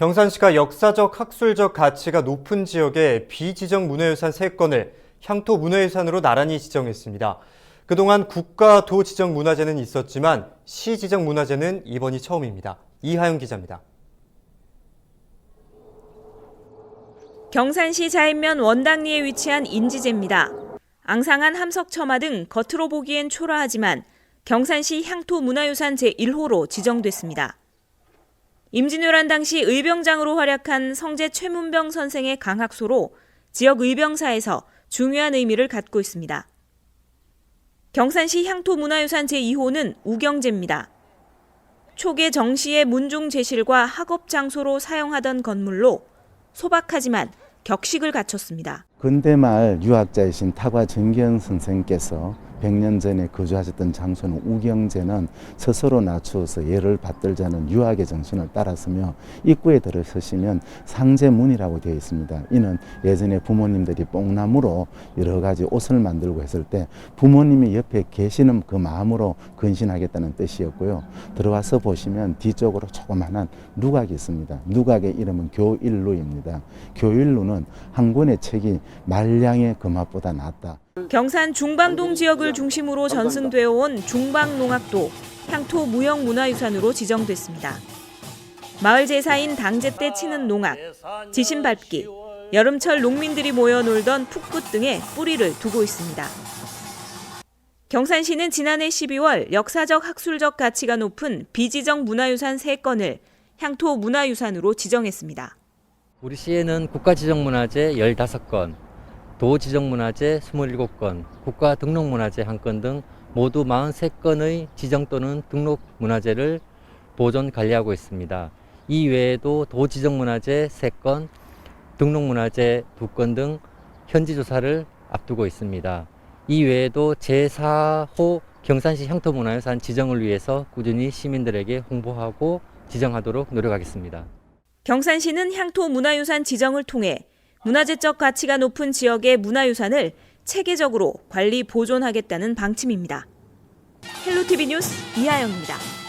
경산시가 역사적 학술적 가치가 높은 지역의 비지정 문화유산 3건을 향토 문화유산으로 나란히 지정했습니다. 그동안 국가 도 지정 문화재는 있었지만 시 지정 문화재는 이번이 처음입니다. 이하영 기자입니다. 경산시 자인면 원당리에 위치한 인지제입니다. 앙상한 함석처마 등 겉으로 보기엔 초라하지만 경산시 향토 문화유산 제1호로 지정됐습니다. 임진왜란 당시 의병장으로 활약한 성제 최문병 선생의 강학소로 지역 의병사에서 중요한 의미를 갖고 있습니다. 경산시 향토 문화유산 제2호는 우경제입니다. 초계 정시의 문중 제실과 학업 장소로 사용하던 건물로 소박하지만 격식을 갖췄습니다. 근대 말 유학자이신 타과 정경 선생께서 100년 전에 거주하셨던 장소는 우경제는 스스로 낮추어서 예를 받들자는 유학의 정신을 따랐으며 입구에 들어서시면 상제문이라고 되어 있습니다. 이는 예전에 부모님들이 뽕나무로 여러 가지 옷을 만들고 했을 때 부모님이 옆에 계시는 그 마음으로 근신하겠다는 뜻이었고요. 들어와서 보시면 뒤쪽으로 조그마한 누각이 있습니다. 누각의 이름은 교일루입니다. 교일루는 한 권의 책이 말량의 금합보다 낫다. 경산 중방동 지역을 중심으로 전승되어 온 중방농악도 향토 무형문화유산으로 지정됐습니다. 마을 제사인 당제 때 치는 농악, 지신 밟기, 여름철 농민들이 모여 놀던 풋굿 등에 뿌리를 두고 있습니다. 경산시는 지난해 12월 역사적 학술적 가치가 높은 비지정 문화유산 3건을 향토 문화유산으로 지정했습니다. 우리 시에는 국가지정문화재 15건, 도지정문화재 27건, 국가등록문화재 1건 등 모두 43건의 지정 또는 등록 문화재를 보존 관리하고 있습니다. 이 외에도 도지정문화재 3건, 등록문화재 2건 등 현지 조사를 앞두고 있습니다. 이 외에도 제4호 경산시 향토문화유산 지정을 위해서 꾸준히 시민들에게 홍보하고 지정하도록 노력하겠습니다. 경산시는 향토 문화유산 지정을 통해 문화재적 가치가 높은 지역의 문화유산을 체계적으로 관리 보존하겠다는 방침입니다. 헬로티비 뉴스 이하영입니다.